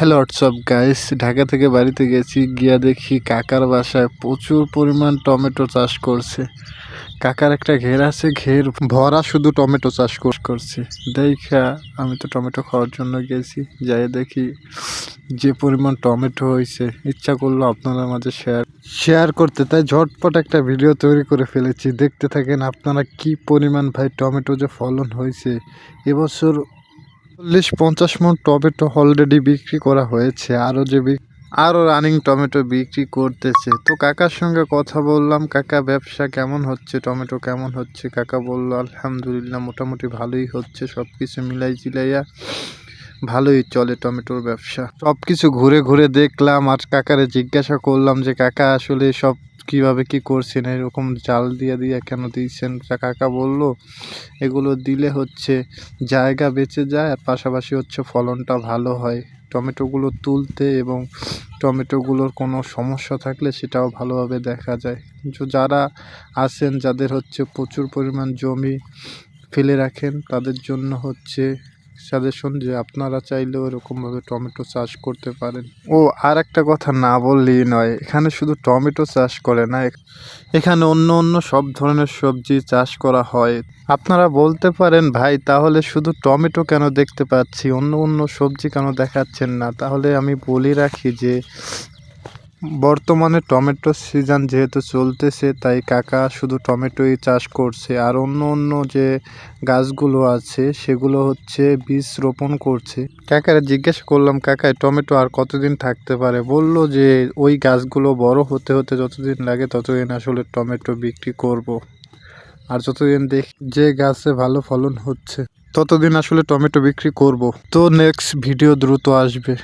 Hello WhatsApp guys Dhaka থেকে বাড়িতে গেছি, গিয়া দেখি কাকার বাসায় প্রচুর পরিমাণ টমেটো চাষ করছে। কাকার একটা ঘের আছে, ঘের ভরা শুধু টমেটো চাষ কর- করছে। দেখা, আমি তো টমেটো খাওয়ার জন্য গেছি। যাই দেখি যে পরিমাণ টমেটো হয়েছে। ইচ্ছা করল আপনাদের মাঝে শেয়ার শেয়ার করতে। তাই ঝটপট একটা ভিডিও তৈরি করে ফেলেছি। দেখতে থাকেন আপনারা কি পরিমাণ ভাই টমেটো যে ফলন হয়েছে। এবছর চল্লিশ পঞ্চাশ মন টমেটো অলরেডি বিক্রি করা হয়েছে আরও যে আরও রানিং টমেটো বিক্রি করতেছে। তো কাকার সঙ্গে কথা বললাম, কাকা ব্যবসা কেমন হচ্ছে, টমেটো কেমন হচ্ছে? কাকা বলল, আলহামদুলিল্লাহ, মোটামুটি ভালোই হচ্ছে সব কিছু মিলাই জিলাইয়া ভালোই চলে টমেটোর ব্যবসা। সব কিছু ঘুরে ঘুরে দেখলাম আর কাকারে জিজ্ঞাসা করলাম যে, কাকা, আসলে সব কীভাবে কি করছেন, এরকম জাল দিয়ে দিয়ে কেন দিয়েছেন কাকা বলল, এগুলো দিলে হচ্ছে জায়গা বেঁচে যায় আর পাশাপাশি হচ্ছে ফলনটা ভালো হয়। টমেটোগুলো তুলতে এবং টমেটোগুলোর কোনো সমস্যা থাকলে সেটাও ভালোভাবে দেখা যায়। যারা আছেন, যাদের হচ্ছে প্রচুর পরিমাণ জমি ফেলে রাখেন, তাদের জন্য হচ্ছে সাজেশন যে আপনারা চাইলেও এরকমভাবে টমেটো চাষ করতে পারেন। ও, আর একটা কথা না বললেই নয়, এখানে শুধু টমেটো চাষ করে না, এখ- এখানে অন্য অন্য সব ধরনের সবজি চাষ করা হয়। আপনারা বলতে পারেন, ভাই, তাহলে শুধু টমেটো কেন দেখতে পাচ্ছি? অন্য অন্য সবজি কেন দেখাচ্ছেন না? তাহলে আমি বলি রাখি যে বর্তমানে টমেটো সিজন যেহেতু চলতেছে, তাই কাকা শুধু টমেটোই চাষ করছে। আর অন্য অন্য যে গাছগুলো আছে, সেগুলো হচ্ছে বীজ রোপণ করছে। কাকারে জিজ্ঞেস করলাম, কাকায়, টমেটো আর কতদিন থাকতে পারে? বলল যে, ওই গাছগুলো বড় হতে হতে যতদিন লাগে ততদিন আসলে টমেটো বিক্রি করব। আর যতদিন দেখি, যে গাছে ভালো ফলন হচ্ছে, ততদিন আসলে টমেটো বিক্রি করব। তো নেক্সট ভিডিও দ্রুত আসবে।